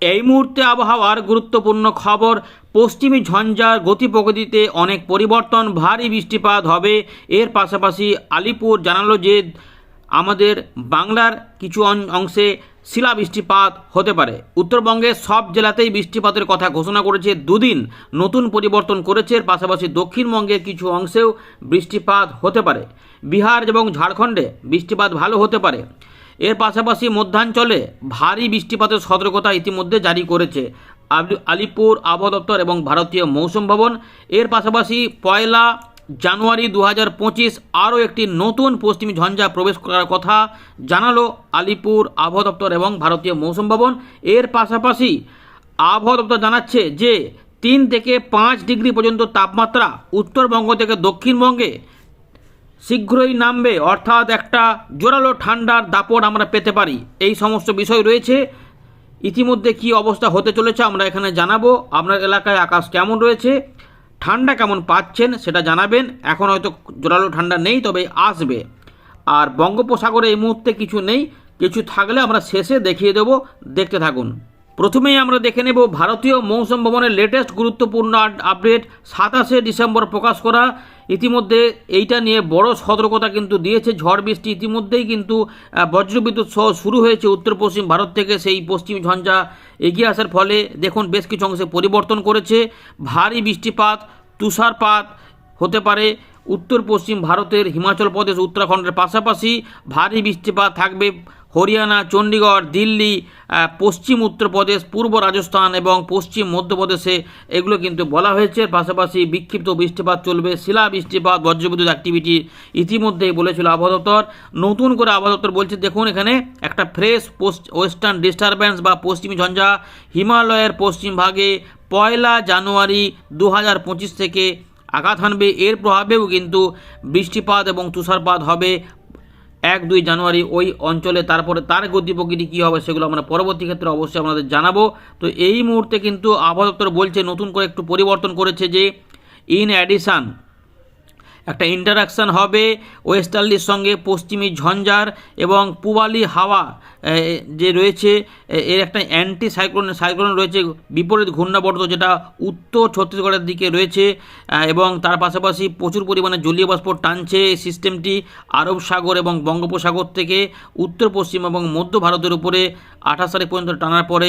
এই মুহূর্তে আবহাওয়ার গুরুত্বপূর্ণ খবর, পশ্চিমী ঝঞ্ঝার গতি প্রকৃতিতে অনেক পরিবর্তন, ভারী বৃষ্টিপাত হবে। এর পাশাপাশি আলিপুর জানালো যে, আমাদের বাংলার কিছু অংশে শিলা বৃষ্টিপাত হতে পারে। উত্তরবঙ্গের সব জেলাতেই বৃষ্টিপাতের কথা ঘোষণা করেছে দুদিন। নতুন পরিবর্তন করেছে, এর পাশাপাশি দক্ষিণবঙ্গের কিছু অংশেও বৃষ্টিপাত হতে পারে। বিহার এবং ঝাড়খণ্ডে বৃষ্টিপাত ভালো হতে পারে। এর পাশাপাশি মধ্যাঞ্চলে ভারী বৃষ্টিপাতের সতর্কতা ইতিমধ্যে জারি করেছে। আলি- আলিপুর আবহাওয়া দপ্তর এবং ভারতীয় মৌসুম ভবন। এর পাশাপাশি পয়লা জানুয়ারি দু হাজার পঁচিশ আরও একটি নতুন পশ্চিমী ঝঞ্ঝা প্রবেশ করার কথা জানালো আলিপুর আবহাওয়া দপ্তর এবং ভারতীয় মৌসুম ভবন। এর পাশাপাশি আবহাওয়া দপ্তর জানাচ্ছে যে, তিন থেকে পাঁচ ডিগ্রি পর্যন্ত তাপমাত্রা উত্তরবঙ্গ থেকে দক্ষিণবঙ্গে শীঘ্রই নামবে, অর্থাৎ একটা জোরালো ঠান্ডার দাপট আমরা পেতে পারি। এই সমস্ত বিষয় রয়েছে। ইতিমধ্যে কি অবস্থা হতে চলেছে আমরা এখানে জানাব। আপনার এলাকায় আকাশ কেমন রয়েছে? ঠান্ডা কেমন পাচ্ছেন সেটা জানাবেন। এখন হয়তো জোরালো ঠান্ডা নেই, তবে আসবে। আর বঙ্গোপসাগরে এই মুহূর্তে কিছু নেই। কিছু থাকলে আমরা শেষে দেখিয়ে দেবো। দেখতে থাকুন। প্রথমেই আমরা দেখে নেব ভারতীয় মৌসুম ভবনের লেটেস্ট গুরুত্বপূর্ণ আপডেট সাতাশে ডিসেম্বর প্রকাশ করা ইতিমধ্যে এইটা নিয়ে বড় সতর্কতা কিন্তু দিয়েছে। ঝড় বৃষ্টি ইতিমধ্যেই কিন্তু বজ্রবিদ্যুৎ সহ শুরু হয়েছে উত্তর পশ্চিম ভারত থেকে। সেই পশ্চিম ঝঞ্ঝা এগিয়ে আসার ফলে দেখুন বেশ কিছু অংশে পরিবর্তন করেছে। ভারী বৃষ্টিপাত, তুষারপাত হতে পারে। উত্তর পশ্চিম ভারতের হিমাচল প্রদেশ, উত্তরাখণ্ডের পাশাপাশি ভারী বৃষ্টিপাত থাকবে। হরিয়ানা চণ্ডীগড় দিল্লি পশ্চিম উত্তরপ্রদেশ, পূর্ব রাজস্থান এবং পশ্চিম মধ্যপ্রদেশে এগুলো কিন্তু বলা হয়েছে। পাশাপাশি বিক্ষিপ্ত বৃষ্টিপাত চলবে। শিলা বৃষ্টিপাত, বজ্রবিদ্যুৎ অ্যাক্টিভিটি ইতিমধ্যেই বলেছিল আবহাওয়া নতুন করে আবহাওয়া দপ্তর বলছে, দেখুন এখানে একটা ফ্রেশ পোস্ট ওয়েস্টার্ন ডিস্টারবেন্স বা পশ্চিমী ঝঞ্ঝা হিমালয়ের পশ্চিম ভাগে পয়লা জানুয়ারি দু হাজার পঁচিশ থেকে আঘাত হানবে। এর প্রভাবেও কিন্তু বৃষ্টিপাত এবং তুষারপাত হবে এক, দুই জানুয়ারি ওই অঞ্চলে, তারপরে তার গতি প্রকৃতি কী হবে সেগুলো আমরা পরবর্তী ক্ষেত্রে অবশ্যই আপনাদের জানাব। তো এই মুহূর্তে কিন্তু আবহাওয়া দপ্তর বলছে, নতুন করে একটু পরিবর্তন করেছে যে ইন অ্যাডিশান একটা ইন্টারাকশান হবে ওয়েস্টার্লির সঙ্গে পশ্চিমী ঝঞ্ঝার এবং পুবালি হাওয়া যে রয়েছে এর একটা অ্যান্টি সাইক্লোন সাইক্লোন রয়েছে, বিপরীত ঘূর্ণাবর্ত যেটা উত্তর ছত্তিশগড়ের দিকে রয়েছে এবং তার পাশাপাশি প্রচুর পরিমাণে জলীয় বাষ্প টানছে এই সিস্টেমটি আরব সাগর এবং বঙ্গোপসাগর থেকে উত্তর, পশ্চিম এবং মধ্য ভারতের উপরে আঠাশ তারিখ পর্যন্ত টানার পরে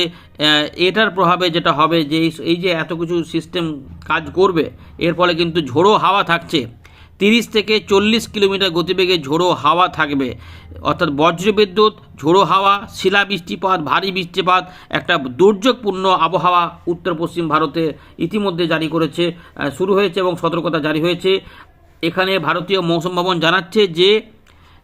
এটার প্রভাবে যেটা হবে যে এই- যে এত কিছু সিস্টেম কাজ করবে, এর ফলে কিন্তু ঝোড়ো হাওয়া থাকছে। তিরিশ থেকে চল্লিশ কিলোমিটার গতিবেগে ঝোড়ো হাওয়া থাকবে। অর্থাৎ বজ্রবিদ্যুৎ, ঝোড়ো হাওয়া শিলা বৃষ্টিপাত ভারী বৃষ্টিপাত, একটা দুর্যোগপূর্ণ আবহাওয়া উত্তর পশ্চিম ভারতে ইতিমধ্যে জারি করেছে শুরু হয়েছে এবং সতর্কতা জারি হয়েছে। এখানে ভারতীয় মৌসুম ভবন জানাচ্ছে যে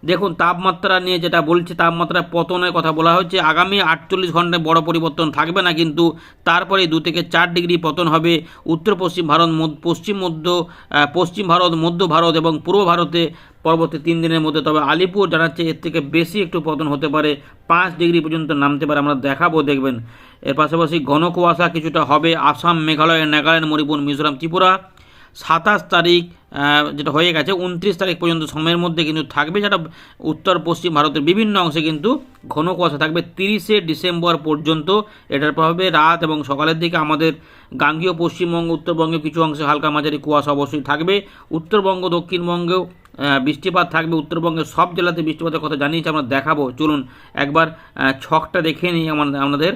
দেখুন, তাপমাত্রা নিয়ে যেটা বলছে, তাপমাত্রা পতনের কথা বলা হচ্ছে আগামী আটচল্লিশ ঘন্টায় বড় পরিবর্তন থাকবে না কিন্তু তারপরে দু থেকে চার ডিগ্রি পতন হবে উত্তর পশ্চিম ভারত পশ্চিম মধ্য পশ্চিম ভারত, মধ্য ভারত এবং পূর্ব ভারতে পরবর্তী তিন দিনের মধ্যে। তবে আলিপুর জানাচ্ছে এর থেকে বেশি একটু পতন হতে পারে। পাঁচ ডিগ্রি পর্যন্ত নামতে পারে, আমরা দেখাবো, দেখবেন। এর পাশাপাশি ঘন কুয়াশা কিছুটা হবে। আসাম, মেঘালয়, নাগাল্যান্ড, মণিপুর, মিজোরাম, ত্রিপুরা। সাতাশ তারিখ যেটা হয়ে গেছে, উনত্রিশ তারিখ পর্যন্ত সময়ের মধ্যে কিন্তু থাকবে যেটা উত্তর পশ্চিম ভারতের বিভিন্ন অংশে কিন্তু ঘন কুয়াশা থাকবে। তিরিশে ডিসেম্বর পর্যন্ত এটার প্রভাবে রাত এবং সকালের দিকে আমাদের গাঙ্গীয়, পশ্চিমবঙ্গ উত্তরবঙ্গে কিছু অংশে হালকা মাঝারি কুয়াশা অবশ্যই থাকবে। উত্তরবঙ্গ, দক্ষিণবঙ্গেও বৃষ্টিপাত থাকবে। উত্তরবঙ্গের সব জেলাতে বৃষ্টিপাতের কথা জানিয়েছি, আমরা দেখাবো। চলুন একবার ছকটা দেখে নিই আমাদের।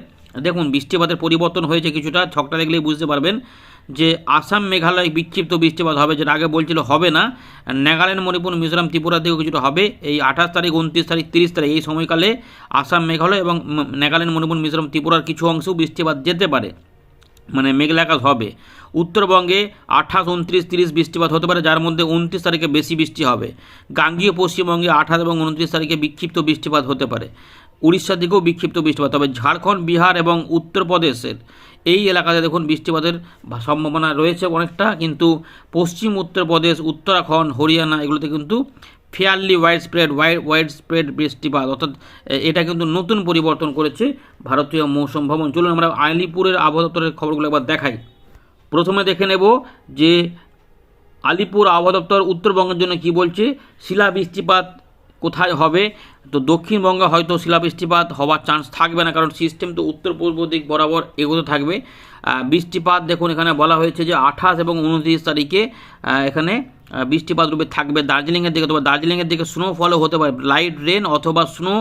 দেখুন, বৃষ্টিপাতের পরিবর্তন হয়েছে কিছুটা। ছকটা দেখলেই বুঝতে পারবেন। যে আসাম মেঘালয় বিক্ষিপ্ত বৃষ্টিপাত হবে, যেটা আগে বলছিল হবে না। নাগাল্যান্ড, মণিপুর, মিজোরাম, ত্রিপুরা দিকেও কিছুটা হবে। এই আঠাশ তারিখ, উনত্রিশ তারিখ, তিরিশ তারিখ এই সময়কালে আসাম মেঘালয় এবং নাগাল্যান্ড, মণিপুর, মিজোরাম, ত্রিপুরার কিছু অংশেও বৃষ্টিপাত যেতে পারে। মানে মেঘলা আকাশ হবে। উত্তরবঙ্গে আঠাশ, উনত্রিশ, তিরিশ বৃষ্টিপাত হতে পারে, যার মধ্যে উনত্রিশ তারিখে বেশি বৃষ্টি হবে। গাঙ্গীয় পশ্চিমবঙ্গে আঠাশ এবং উনত্রিশ তারিখে বিক্ষিপ্ত বৃষ্টিপাত হতে পারে। উড়িষ্যার দিকেও বিক্ষিপ্ত বৃষ্টিপাত। তবে ঝাড়খণ্ড, বিহার এবং উত্তরপ্রদেশের এই এলাকাতে দেখুন বৃষ্টিপাতের সম্ভাবনা রয়েছে অনেকটা, কিন্তু পশ্চিম উত্তরপ্রদেশ, উত্তরাখণ্ড, হরিয়ানা এগুলোতে কিন্তু fairly wide spread wide wide spread বৃষ্টিপাত। অর্থাৎ এটা কিন্তু নতুন পরিবর্তন করেছে ভারতীয় মৌসুম ভবন। চলুন আমরা আলিপুরের আবহাওয়া দপ্তরের খবরগুলো একবার দেখাই। প্রথমে দেখে নেব যে আলিপুর আবহাওয়া দপ্তর উত্তরবঙ্গের জন্য কি বলছে। শিলা বৃষ্টিপাত কোথায় হবে? তো দক্ষিণবঙ্গে হয়তো শিলাবৃষ্টিপাত হওয়ার চান্স থাকবে না, কারণ সিস্টেম তো উত্তর পূর্ব দিক বরাবর এগোতে থাকবে। বৃষ্টিপাত দেখুন, এখানে বলা হয়েছে যে আঠাশ এবং উনত্রিশ তারিখে এখানে বৃষ্টিপাত রূপে থাকবে দার্জিলিংয়ের দিকে। অথবা দার্জিলিংয়ের দিকে স্নোফলও হতে পারে লাইট রেন অথবা স্নো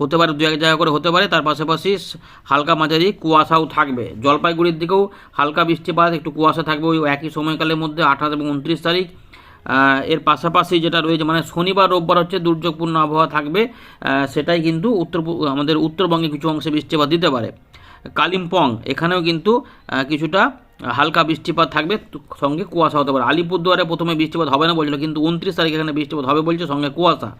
হতে পারে দু এক জায়গা করে হতে পারে। তার পাশাপাশি হালকা মাঝারি কুয়াশাও থাকবে। জলপাইগুড়ির দিকেও হালকা বৃষ্টিপাত, একটু কুয়াশা থাকবে। ওই একই সময়কালের মধ্যে আঠাশ এবং উনত্রিশ তারিখ। এর পাশাপাশি যেটা রয়েছে মানে শনিবার, রোববার হচ্ছে দুর্যোগপূর্ণ আবহাওয়া থাকবে। সেটাই কিন্তু উত্তর আমাদের উত্তরবঙ্গে কিছু অংশে বৃষ্টিপাত দিতে পারে। কালিম্পং, এখানেও কিন্তু কিছুটা হালকা বৃষ্টিপাত থাকবে সঙ্গে কুয়াশা হতে পারে। আলিপুরদুয়ারে প্রথমে বৃষ্টিপাত হবে না বলছিল, কিন্তু উনত্রিশ তারিখ এখানে বৃষ্টিপাত হবে বলছে, সঙ্গে কুয়াশা।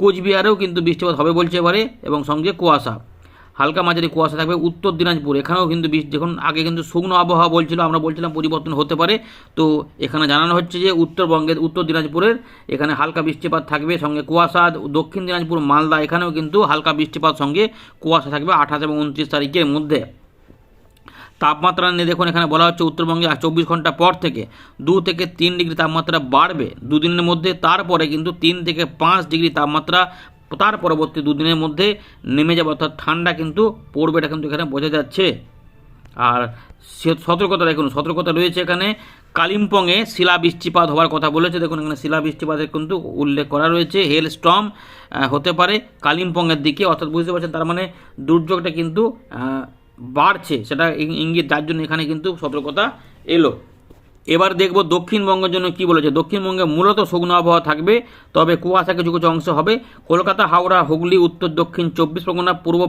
কোচবিহারেও কিন্তু বৃষ্টিপাত হবে বলছে এবারে, এবং সঙ্গে কুয়াশা। হালকা মাঝারি কুয়াশা থাকবে। উত্তর দিনাজপুর, এখানেও কিন্তু দেখুন, আগে কিন্তু শুকনো আবহাওয়া বলছিল, আমরা বলছিলাম পরিবর্তন হতে পারে। তো এখানে জানানো হচ্ছে যে, উত্তরবঙ্গের, উত্তর দিনাজপুরের এখানে হালকা বৃষ্টিপাত থাকবে, সঙ্গে কুয়াশা। দক্ষিণ দিনাজপুর, মালদা, এখানেও কিন্তু হালকা বৃষ্টিপাত, সঙ্গে কুয়াশা থাকবে আঠাশ এবং উনত্রিশ তারিখের মধ্যে। তাপমাত্রা নিয়ে দেখুন, এখানে বলা হচ্ছে উত্তরবঙ্গে চব্বিশ ঘণ্টা পর থেকে দু থেকে তিন ডিগ্রি তাপমাত্রা বাড়বে। দুদিনের মধ্যে, তারপরে কিন্তু তিন থেকে পাঁচ ডিগ্রি তাপমাত্রা তার পরবর্তী দুদিনের মধ্যে নেমে যাবে, অর্থাৎ ঠান্ডা কিন্তু পড়বে, এটা কিন্তু এখানে বোঝা যাচ্ছে। আর সতর্কতা দেখুন, সতর্কতা রয়েছে এখানে। কালিম্পংয়ে শিলা বৃষ্টিপাত হওয়ার কথা বলেছে। দেখুন, এখানে শিলা বৃষ্টিপাতের কিন্তু উল্লেখ করা রয়েছে। হেল স্টম হতে পারে কালিম্পংয়ের দিকে, অর্থাৎ বুঝতে পারছেন, তার মানে দুর্যোগটা কিন্তু বাড়ছে। সেটা ইঙ্গিত, যার জন্য এখানে কিন্তু সতর্কতা এলো। এবার দেখব দক্ষিণবঙ্গের জন্য কি বলেছে। দক্ষিণবঙ্গে মূলত শুকনো আবহাওয়া থাকবে, তবে কুয়াশা কিছু কিছু অংশ হবে। কলকাতা, হাওড়া, হুগলি, উত্তর, দক্ষিণ, চব্বিশ পরগনা, পূর্ব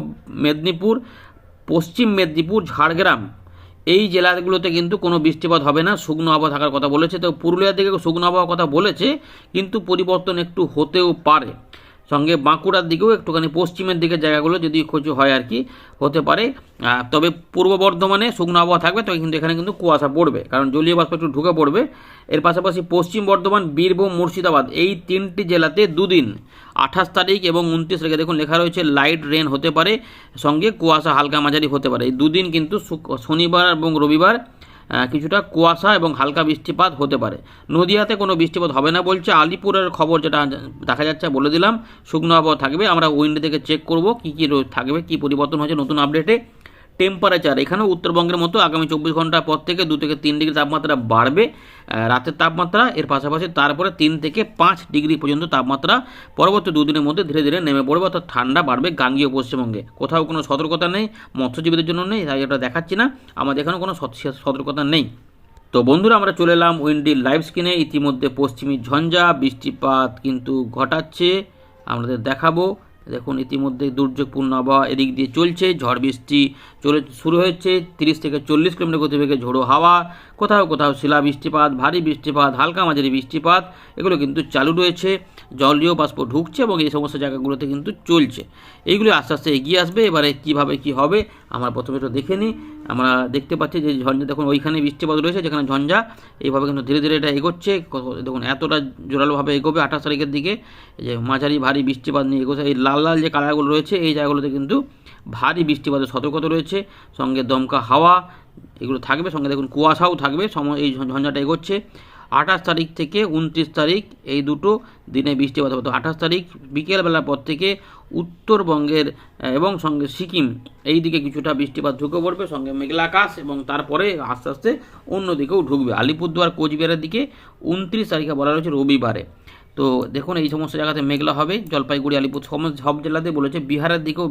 মেদিনীপুর, পশ্চিম মেদিনীপুর, ঝাড়গ্রাম। এই জেলাগুলোতে কিন্তু কোনো বৃষ্টিপাত হবে না শুকনো আবহাওয়া থাকার কথা বলেছে। তো পুরুলিয়ার দিকে শুকনো আবহাওয়ার কথা বলেছে, কিন্তু পরিবর্তন একটু হতেও পারে। সঙ্গে বাঁকুড়ার দিকেও একটুখানি পশ্চিমের দিকে জায়গাগুলো যদি কিছু হয় আর কি, হতে পারে। তবে পূর্ব বর্ধমানে শুকনো আবহাওয়া থাকবে, তবে কিন্তু এখানে কিন্তু কুয়াশা পড়বে, কারণ জলীয় বাষ্প একটু ঢুকে পড়বে। এর পাশাপাশি পশ্চিম বর্ধমান, বীরভূম, মুর্শিদাবাদ এই তিনটি জেলাতে দুদিন, আঠাশ তারিখ এবং উনত্রিশ তারিখে দেখুন লেখা রয়েছে লাইট রেন হতে পারে, সঙ্গে কুয়াশা হালকা মাঝারি হতে পারে। এই দুদিন কিন্তু শনিবার এবং রবিবার কিছুটা কুয়াশা এবং হালকা বৃষ্টিপাত হতে পারে। নদিয়াতে কোনো বৃষ্টিপাত হবে না বলছে। আলিপুরের খবর যেটা দেখা যাচ্ছে, বলে দিলাম, শুকনো আবহাওয়া থাকবে। আমরা উইন্ডো থেকে চেক করব, কী কী থাকবে, কী পরিবর্তন হয়েছে নতুন আপডেটে টেম্পারেচার এখানেও উত্তরবঙ্গের মতো আগামী চব্বিশ ঘণ্টা পর থেকে দু থেকে তিন ডিগ্রি তাপমাত্রা বাড়বে রাতের তাপমাত্রা, এর পাশাপাশি তারপরে তিন থেকে পাঁচ ডিগ্রি পর্যন্ত তাপমাত্রা পরবর্তী দুদিনের মধ্যে ধীরে ধীরে নেমে পড়বে, অর্থাৎ ঠান্ডা বাড়বে গাঙ্গীয় পশ্চিমবঙ্গে। কোথাও কোনো সতর্কতা নেই, মৎস্যজীবীদের জন্য নেই, তাই এটা দেখাচ্ছি না, আমাদের এখানেও কোনো সতর্কতা নেই। তো বন্ধুরা, আমরা চলে এলাম উইন্ডি লাইভ স্ক্রিনে, ইতিমধ্যে পশ্চিমী ঝঞ্ঝা, বৃষ্টিপাত কিন্তু ঘটাচ্ছে আমাদের দেখাবো। দেখুন, ইতিমধ্যে দুর্যোগপূর্ণ আবহাওয়া এদিক দিয়ে চলছে, ঝড় বৃষ্টি চলে, শুরু হয়েছে তিরিশ থেকে চল্লিশ কিলোমিটার গতিবেগে ঝোড়ো হাওয়া। কোথাও কোথাও শিলা বৃষ্টিপাত, ভারী বৃষ্টিপাত, হালকা মাঝারি বৃষ্টিপাত, এগুলো কিন্তু চালু রয়েছে। জলীয় বাষ্প ঢুকছে এবং এই সমস্ত জায়গাগুলোতে কিন্তু চলছে। এইগুলো আস্তে আস্তে এগিয়ে আসবে। এবারে কীভাবে কি হবে, আমরা প্রথমে একটু দেখে নিই। আমরা দেখতে পাচ্ছি যে ঝঞ্ঝা, দেখুন ওইখানে বৃষ্টিপাত রয়েছে, যেখানে ঝঞ্ঝা। এইভাবে কিন্তু ধীরে ধীরে এটা এগোচ্ছে। দেখুন এতটা জোরালোভাবে এগোবে আঠাশ তারিখের দিকে। যে মাঝারি ভারী বৃষ্টিপাত নিয়ে এগোচ্ছে, এই লাল লাল যে কালারগুলো রয়েছে, এই জায়গাগুলোতে কিন্তু ভারী বৃষ্টিপাতের সতর্কতা রয়েছে। সঙ্গে দমকা হাওয়া, এগুলো থাকবে, সঙ্গে দেখুন কুয়াশাও থাকবে, সময় এই ঝঞ্ঝাটা এগোচ্ছে। আঠাশ তারিখ থেকে উনত্রিশ তারিখ এই দুটো দিনে বৃষ্টিপাত হবে। তো আঠাশ তারিখ বিকেলবেলার পর থেকে উত্তরবঙ্গের এবং সঙ্গে সিকিম, এই দিকে কিছুটা বৃষ্টিপাত ঢুকে পড়বে, সঙ্গে মেঘলা আকাশ এবং তারপরে আস্তে আস্তে অন্য দিকেও ঢুকবে। আলিপুরদুয়ার কোচবিহারের দিকে উনত্রিশ তারিখে বলা রয়েছে রবিবারে। তো দেখুন, এই সমস্ত জায়গাতে মেঘলা হবে, জলপাইগুড়ি, আলিপুর সমস্ত সব জেলাতে বলেছে, বিহারের দিকেও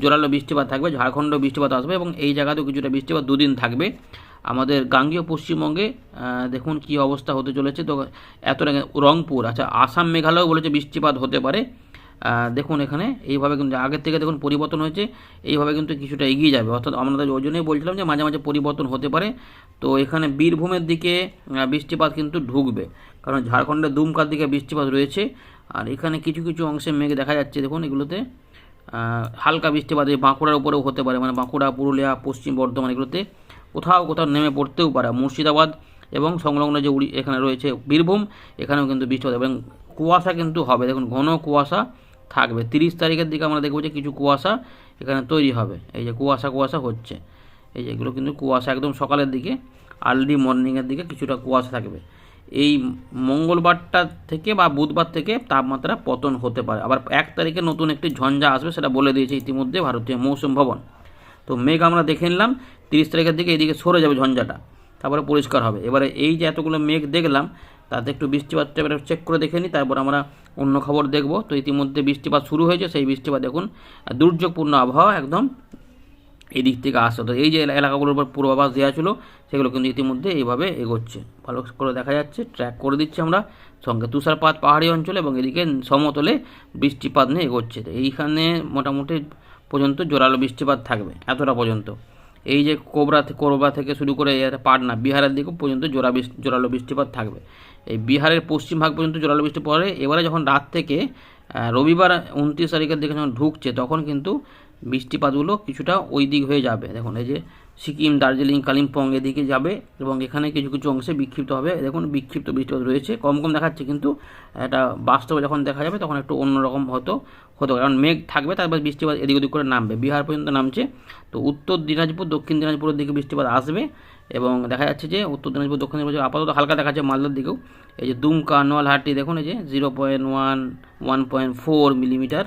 জোরালো বৃষ্টিপাত থাকবে ঝাড়খণ্ডেও বৃষ্টিপাত আসবে এবং এই জায়গাতেও কিছুটা বৃষ্টিপাত দুদিন থাকবে। আমাদের গাঙ্গীয় পশ্চিমবঙ্গে দেখুন কি অবস্থা হতে চলেছে, তো এতটা রংপুর আচ্ছা আসাম মেঘালয় বলেছে বৃষ্টিপাত হতে পারে। দেখুন এখানে, এইভাবে কিন্তু, আগের থেকে দেখুন পরিবর্তন হয়েছে, এইভাবে কিন্তু কিছুটা এগিয়ে যাবে। অর্থাৎ আমরা ওই জন্যই বলছিলাম যে মাঝে মাঝে পরিবর্তন হতে পারে, তো এখানে বীরভূমের দিকে বৃষ্টিপাত কিন্তু ঢুকবে। কারণ ঝাড়খণ্ডের দুমকার দিকে বৃষ্টিপাত রয়েছে। আর এখানে কিছু কিছু অংশে মেঘ দেখা যাচ্ছে, দেখুন এগুলোতে। হালকা বৃষ্টিপাত এই বাঁকুড়ার উপরেও হতে পারে মানে বাঁকুড়া, পুরুলিয়া, পশ্চিম বর্ধমান এগুলোতে। কোথাও কোথাও নেমে পড়তেও পারে, মুর্শিদাবাদ এবং সংলগ্ন যে উড়ি এখানে রয়েছে বীরভূম, এখানেও কিন্তু বৃষ্টিপাত এবং কুয়াশা কিন্তু হবে, দেখুন ঘন কুয়াশা থাকবে। তিরিশ তারিখের দিকে আমরা দেখব যে কিছু কুয়াশা এখানে তৈরি হবে। এই যে কুয়াশা কুয়াশা হচ্ছে। এই যে এগুলো কিন্তু কুয়াশা একদম সকালের দিকে, আর্লি মর্নিংয়ের দিকে কিছুটা কুয়াশা থাকবে। এই মঙ্গলবারটা থেকে বা বুধবার থেকে তাপমাত্রা পতন হতে পারে। আবার এক তারিখে নতুন একটি ঝঞ্ঝা আসবে, সেটা বলে দিয়েছে ইতিমধ্যে ভারতীয় মৌসুম ভবন। তো মেঘ আমরা দেখে নিলাম, তিরিশ তারিখের দিকে এদিকে সরে যাবে ঝঞ্ঝাটা, তারপরে পরিষ্কার হবে। এবারে এই যে এতগুলো মেঘ দেখলাম, তাতে একটু বৃষ্টিপাত এবারে চেক করে দেখে নিই, তারপর আমরা অন্য খবর দেখব। তো ইতিমধ্যে বৃষ্টিপাত শুরু হয়েছে, সেই বৃষ্টিপাত দেখুন, দুর্যোগপূর্ণ আবহাওয়া, একদম এই দিক থেকে আসছে। তো এই যে এলাকাগুলোর উপর পূর্বাভাস দেওয়া ছিল, সেগুলো কিন্তু ইতিমধ্যে এইভাবে এগোচ্ছে। ভালো করে দেখা যাচ্ছে ট্র্যাক করে দিচ্ছি আমরা। সঙ্গে তুষারপাত, পাহাড়ি অঞ্চলে এবং এদিকে সমতলে বৃষ্টিপাত নিয়ে এগোচ্ছে। এইখানে মোটামুটি পর্যন্ত জোরালো বৃষ্টিপাত থাকবে, এতটা পর্যন্ত। এই যে কোবরা কোরবা থেকে শুরু করে পাটনা, বিহারের দিকে পর্যন্ত বৃষ্টি জোরালো বৃষ্টিপাত থাকবে। এই বিহারের পশ্চিম ভাগ পর্যন্ত জোরালো বৃষ্টি পড়ে। এবারে যখন রাত থেকে রবিবার উনত্রিশ তারিখের দিকে যখন ঢুকছে, তখন কিন্তু বৃষ্টিপাতগুলো কিছুটা ওই দিক হয়ে যাবে। দেখুন, এই যে সিকিম, দার্জিলিং, কালিম্পং এদিকে যাবে এবং এখানে কিছু কিছু অংশে বিক্ষিপ্ত হবে। দেখুন, বিক্ষিপ্ত বৃষ্টিপাত রয়েছে। কম কম দেখাচ্ছে কিন্তু এটা বাস্তবে যখন দেখা যাবে তখন একটু অন্যরকম হয়তো হতে। পারে কারণ মেঘ থাকবে, তারপর বৃষ্টিপাত এদিক ওদিক করে নামবে। বিহার পর্যন্ত নামছে। তো উত্তর দিনাজপুর, দক্ষিণ দিনাজপুরের দিকে বৃষ্টিপাত আসবে এবং দেখা যাচ্ছে যে উত্তর দিনাজপুর, দক্ষিণ দিনাজপুর আপাতত হালকা দেখাচ্ছে মালদার দিকেও। এই যে দুমকা, নোয়ালহাটি, দেখুন, এই যে zero point one one point four millimetre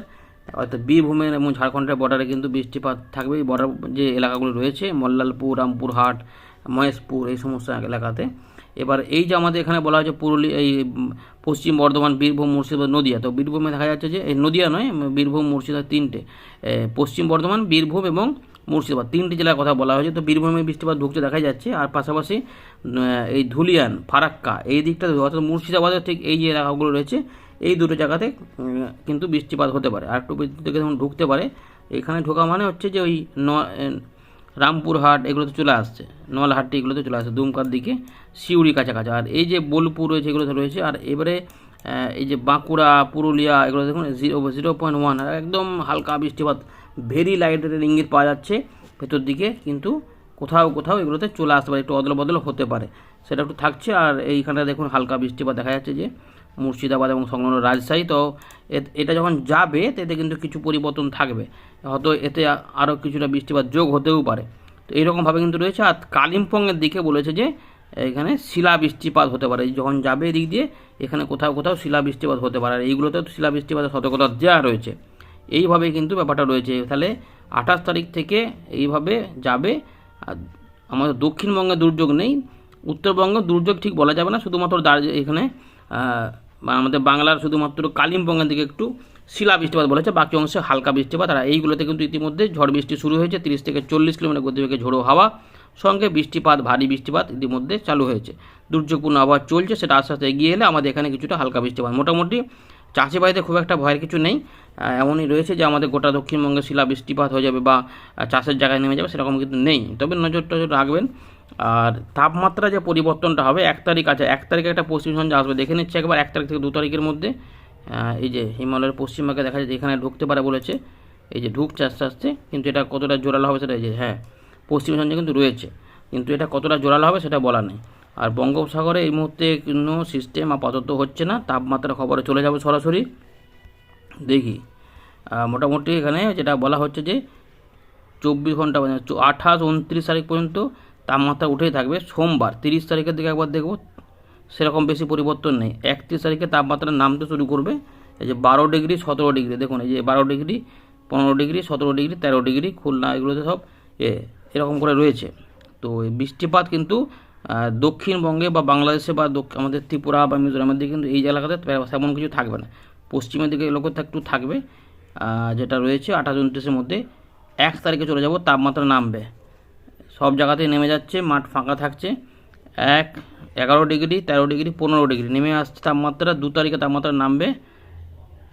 অর্থাৎ বীরভূমের এবং ঝাড়খণ্ডের বর্ডারে কিন্তু বৃষ্টিপাত থাকবে বর্ডার যে এলাকাগুলো রয়েছে, মল্লালপুর রামপুরহাট মহেশপুর, এই সমস্ত এলাকাতে। এবার এই যে আমাদের এখানে বলা হয়েছে পুরুলিয়া এই পশ্চিম বর্ধমান, বীরভূম, মুর্শিদাবাদ, নদিয়া। তো বীরভূমে দেখা যাচ্ছে যে নদিয়া নয়, বীরভূম, মুর্শিদাবাদ তিনটে। পশ্চিম বর্ধমান, বীরভূম এবং মুর্শিদাবাদ। তিনটি জেলার কথা বলা হয়েছে। তো বীরভূমে বৃষ্টিপাত ঢুকতে দেখা যাচ্ছে। আর পাশাপাশি এই ধুলিয়ান, ফারাক্কা, এই দিকটা অর্থাৎ মুর্শিদাবাদের ঠিক এই যে এলাকাগুলো রয়েছে এই দুটো জায়গাতে কিন্তু বৃষ্টিপাত হতে পারে। আর একটু বিদ্যুৎ থেকে যখন ঢুকতে পারে, এখানে ঢোকা মানে হচ্ছে যে ওই ন রামপুরহাট এগুলোতে চলে আসছে। নলহাট্টি এগুলোতে চলে আসছে, দুমকার দিকে, সিউড়ি কাছাকাছি। আর এই যে বোলপুর রয়েছে, এগুলোতে রয়েছে, আর এবারে এই যে বাঁকুড়া, পুরুলিয়া এগুলো দেখুন, জিরো জিরো পয়েন্ট ওয়ান। একদম হালকা বৃষ্টিপাত ভেরি লাইটের ইঙ্গিত পাওয়া যাচ্ছে ভেতর দিকে, কিন্তু কোথাও কোথাও এগুলোতে চলে আসতে পারে, একটু অদল বদল হতে পারে। সেটা একটু থাকছে, আর এইখানে দেখুন হালকা বৃষ্টিপাত দেখা যাচ্ছে যে মুর্শিদাবাদ এবং সংলগ্ন রাজশাহী, তো এটা যখন যাবে এতে কিন্তু কিছু পরিবর্তন থাকবে। হয়তো এতে আরও কিছুটা বৃষ্টিপাত যোগ হতেও পারে। তো এইরকমভাবে কিন্তু রয়েছে। আর কালিম্পংয়ের দিকে বলেছে যে, এখানে শিলা বৃষ্টিপাত হতে পারে। যখন যাবে এদিক দিয়ে, এখানে কোথাও কোথাও শিলা বৃষ্টিপাত হতে পারে। আর এইগুলোতেও শিলা বৃষ্টিপাতের সতর্কতা দেওয়া রয়েছে। এইভাবে কিন্তু ব্যাপারটা রয়েছে। তাহলে আঠাশ তারিখ থেকে এইভাবে যাবে। আর আমাদের দক্ষিণবঙ্গে দুর্যোগ নেই। উত্তরবঙ্গে দুর্যোগ ঠিক বলা যাবে না। শুধুমাত্র দার্জি এখানে আমাদের বাংলার শুধুমাত্র কালিম্পংয়ের দিকে একটু শিলা বৃষ্টিপাত বলেছে বাকি অংশে হালকা বৃষ্টিপাত। আর এইগুলোতে কিন্তু ইতিমধ্যে ঝড় বৃষ্টি শুরু হয়েছে, তিরিশ থেকে চল্লিশ কিলোমিটার গতিবেগে ঝোড়ো হাওয়া, সঙ্গে বৃষ্টিপাত, ভারী বৃষ্টিপাত ইতিমধ্যে চালু হয়েছে। দুর্যোগপূর্ণ আবহাওয়া চলছে, সেটা আস্তে আস্তে এগিয়ে এলে আমাদের এখানে কিছুটা হালকা বৃষ্টিপাত। মোটামুটি চাষি বাড়িতে খুব একটা ভয়ের কিছু নেই। এমনই রয়েছে যে আমাদের গোটা দক্ষিণবঙ্গে শিলা বৃষ্টিপাত হয়ে যাবে বা চাষের জায়গায় নেমে যাবে, সেরকম কিন্তু নেই। তবে নজর টজর রাখবেন আর তাপমাত্রা যে পরিবর্তনটা হবে, এক তারিখ আছে, এক তারিখে একটা পশ্চিম ঝঞ্ঝা আসবে। দেখে নিচ্ছে একবার, এক তারিখ থেকে দু তারিখের মধ্যে। এই যে হিমালয়ের পশ্চিমবঙ্গে দেখা যাচ্ছে এখানে ঢুকতে পারে বলেছে, এই যে ঢুকছে আস্তে আস্তে, কিন্তু এটা কতটা জোরালো হবে সেটা এই যে হ্যাঁ পশ্চিম ঝঞ্ঝা কিন্তু রয়েছে। কিন্তু এটা কতটা জোরালো হবে সেটা বলা নেই। আর বঙ্গোপসাগরে এই মুহূর্তে কোনো সিস্টেম আপাতত হচ্ছে না, তাপমাত্রা খবরে চলে যাবে সরাসরি। দেখি মোটামুটি এখানে যেটা বলা হচ্ছে যে, চব্বিশ ঘণ্টা মানে আঠাশ, উনত্রিশ তারিখ পর্যন্ত তাপমাত্রা উঠেই থাকবে সোমবার, তিরিশ তারিখের দিকে একবার দেখব, সেরকম বেশি পরিবর্তন নেই। একত্রিশ তারিখে তাপমাত্রা নামতে শুরু করবে, এই যে বারো ডিগ্রি, সতেরো ডিগ্রি, দেখুন এই যে বারো ডিগ্রি, পনেরো ডিগ্রি, সতেরো ডিগ্রি, তেরো ডিগ্রি, খুলনা এগুলোতে সব এ, এরকম করে রয়েছে। তো এই বৃষ্টিপাত কিন্তু দক্ষিণবঙ্গে বা বাংলাদেশে বা আমাদের ত্রিপুরা বা মিজোরামের দিকে কিন্তু এই এলাকাতে তেমন কিছু থাকবে না। পশ্চিমের দিকে এগুলো একটু থাকবে যেটা রয়েছে আঠাশ, উনত্রিশের মধ্যে, এক তারিখে চলে যাব, তাপমাত্রা নামবে। সব জায়গাতেই নেমে যাচ্ছে, মাঠ ফাঁকা থাকছে। এক, এগারো ডিগ্রি, তেরো ডিগ্রি, পনেরো ডিগ্রি। নেমে আসছে তাপমাত্রা, দু তারিখে তাপমাত্রা নামবে।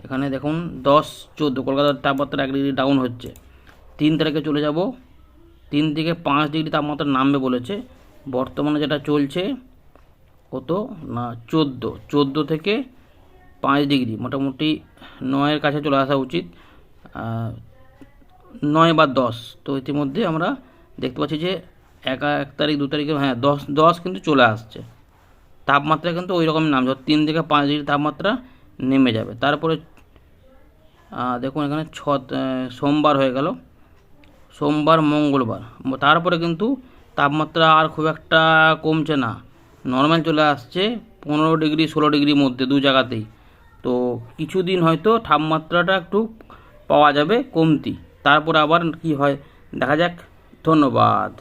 এখানে দেখুন, দশ, চোদ্দ, কলকাতার তাপমাত্রা এক ডিগ্রি ডাউন হচ্ছে। তিন তারিখে চলে যাব। তিন থেকে পাঁচ ডিগ্রি তাপমাত্রা নামবে বলেছে। বর্তমানে যেটা চলছে, কত? না, চোদ্দ। চোদ্দ থেকে পাঁচ ডিগ্রি, মোটামুটি নয়ের কাছে চলে আসা উচিত। নয় বা দশ। তো ইতিমধ্যে আমরা দেখতে পাচ্ছি যে এক এক তারিখ, দু তারিখে হ্যাঁ দশ দশ কিন্তু চলে আসছে। তাপমাত্রা কিন্তু ওই রকমই নামছে তিন থেকে পাঁচ ডিগ্রি তাপমাত্রা নেমে যাবে। তারপরে দেখুন এখানে ছ সোমবার হয়ে গেল। সোমবার, মঙ্গলবার। তারপরে কিন্তু তাপমাত্রা আর খুব একটা কমছে না। নর্মাল চলে আসছে পনেরো ডিগ্রি, ষোলো ডিগ্রির মধ্যে দু জায়গাতেই। তো কিছুদিন হয়তো তাপমাত্রাটা একটু পাওয়া যাবে কমতি। তারপর আবার কি হয়, দেখা যাক। ধন্যবাদ।